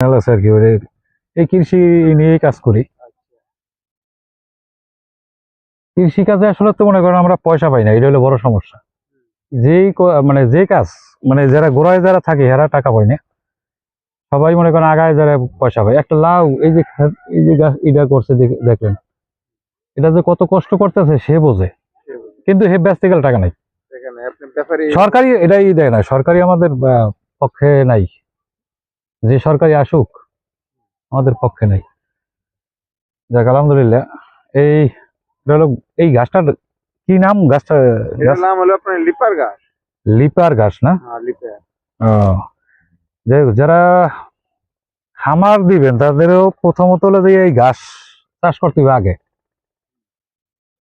Channel আছে আর কি এই কৃষি নিয়েই কাজ করি। আসলে তো মনে করেন আমরা পয়সা পাই না এটা হলো বড় সমস্যা। যেই মানে যে কাজ মানে যারা গোড়ায় যারা থাকে এরা টাকা পায় না। সবাই মনে করেন আগায় যারা পয়সা পায়। একটা লাউ এই যে এই যে গাছ এটা করছে দেখ- দেখলেন। এটা যে কত কষ্ট করতেছে সে বোঝে। কিন্তু হে ব্যস্ত গেলে টাকা নাই। সরকারি এটাই দেয় না। সরকারি আমাদের পক্ষে নাই। যে সরকারি আসুক আমাদের পক্ষে নাই। যাক আলহামদুলিল্লাহ এই এই গাছটার কি নাম? গাছটা নাম হলো আপনার লিপার গাছ। লিপার গাছ না? হ্যাঁ যাই হোক, যারা খামার দিবেন তাদেরও প্রথমত হলো যে এই ঘাস চাষ করতে হবে আগে।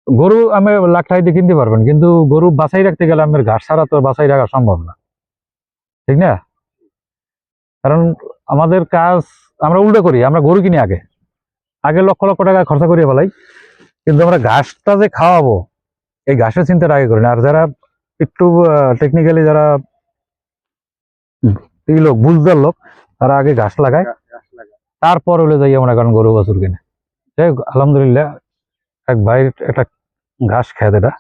গরু আমি লাখ টাকা দিয়ে কিনতে পারবেন কিন্তু গরু বাছাই রাখতে গেলে আমার ঘাস ছাড়া তো বাছাই রাখা সম্ভব না। ঠিক না? কারণ আমাদের কাজ আমরা উল্টো করি আমরা গরু কিনি আগে। আগে লক্ষ লক্ষ টাকা খরচা করিয়ে ফেলাই। কিন্তু আমরা ঘাসটা যে খাওয়াবো এই ঘাসের চিন্তাটা আগে করি না আর যারা একটু টেকনিক্যালি যারা এই লোক বুঝদার লোক তারা আগে ঘাস লাগায়। তারপর হলে যাই আমরা কারণ গরু বাছুর কিনে। যাই হোক আলহামদুলিল্লাহ এক ভাইয়ের একটা ঘাস খেত এটা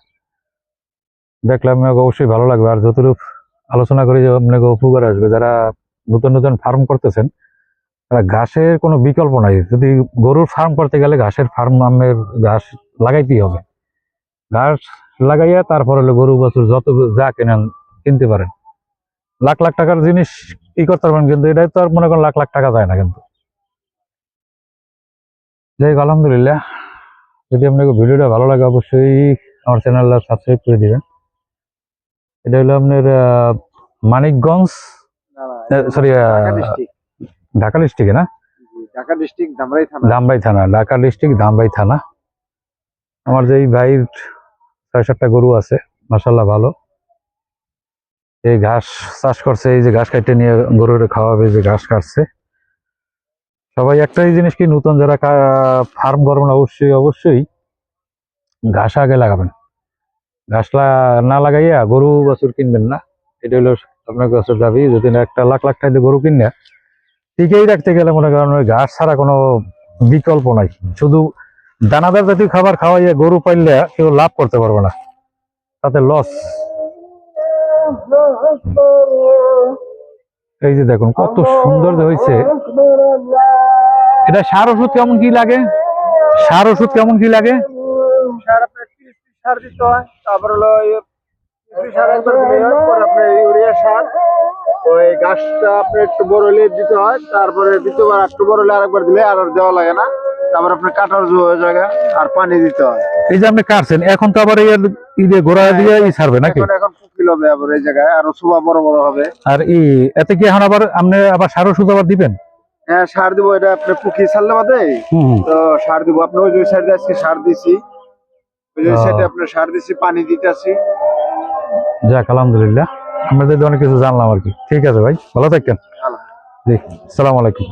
দেখলাম অবশ্যই ভালো লাগবে। আর যতটুকু আলোচনা করি যে আপনাকে উপকার আসবে। যারা নতুন নতুন ফার্ম করতেছেন, তারা ঘাসের কোনো বিকল্প নাই। যদি গরুর ফার্ম করতে গেলে ঘাসের ফার্ম নামের ঘাস লাগাইতেই হবে। ঘাস লাগাইয়া তারপর হলে গরু, বাছুর যত যা কেনেন কিনতে পারেন। লাখ লাখ টাকার জিনিস ই করতে পারবেন, কিন্তু এটাই তো আর মনে করেন লাখ লাখ টাকা যায় না কিন্তু। যাই হোক, আলহামদুলিল্লাহ। যদি আপনাকে ভিডিওটা ভালো লাগে, অবশ্যই আমার চ্যানেলটা সাবস্ক্রাইব করে দিবেন। এটা হলো আপনার মানিকগঞ্জ সরি ঢাকা ডিস্ট্রিক্ট না? ঢাকা ডিস্ট্রিক্ট ধামরাই থানা। থানা ঢাকা ডিস্ট্রিক্ট দামবাই থানা। আমার যে ভাইয়ের ছয় সাতটা গরু আছে মাসাল্লাহ ভালো। এই ঘাস চাষ করছে এই যে ঘাস কাটতে নিয়ে গরুর খাওয়াবে যে ঘাস কাটছে। সবাই একটাই জিনিস কি নতুন যারা ফার্ম করবেন অবশ্যই অবশ্যই ঘাস আগে লাগাবেন। ঘাস না লাগাইয়া গরু বাছুর কিনবেন না। এটা হলো আপনার কাছে দাবি, যদি না একটা লাখ লাখ টাকা গরু কিনে টিকেই রাখতে গেলে মনে করেন ওই ঘাস ছাড়া কোনো বিকল্প নাই। শুধু দানাদার জাতীয় খাবার খাওয়াইয়া গরু পাইলে কেউ লাভ করতে পারবে না। তাতে লস এই যে দেখুন, কত সুন্দর হয়েছে। এটা সার ওষুধ কেমন কি লাগে? সার ওষুধ কেমন কি লাগে? সার দিতে হয়, তারপর হলো সার একবার দিলে হয় আপনার ইউরিয়া সার ওই গাছটা আপনার একটু বড় হলে দিতে হয় তারপরে দ্বিতীয়বার একটু বড় হলে আরেকবার দিলে আর দেওয়া লাগে না। তারপর আপনার কাটার জো হয়ে যায় আর পানি দিতে হয়। এই যে আপনি কাটছেন এখন তো আবার ঈদে গোড়া দিয়ে ই ছাড়বে নাকি? এখন এখন ফুকিল হবে আবার এই জায়গায় আরও সুবা বড় বড় হবে। আর ই এতে কি এখন আবার আপনি আবার সার ওষুধ আবার দিবেন? হ্যাঁ সার দিব এটা আপনি পুকি ছাড়লে বাদে। তো সার দিব আপনি ওই সাইডে আজকে সার দিছি। ওই। সাইডে আপনার সার দিছি পানি দিতেছি। যাক, আলহামদুলিল্লাহ। আমরা যদি অনেক কিছু জানলাম আর কি। ঠিক আছে ভাই, ভালো থাকেন জি সালাম আলাইকুম।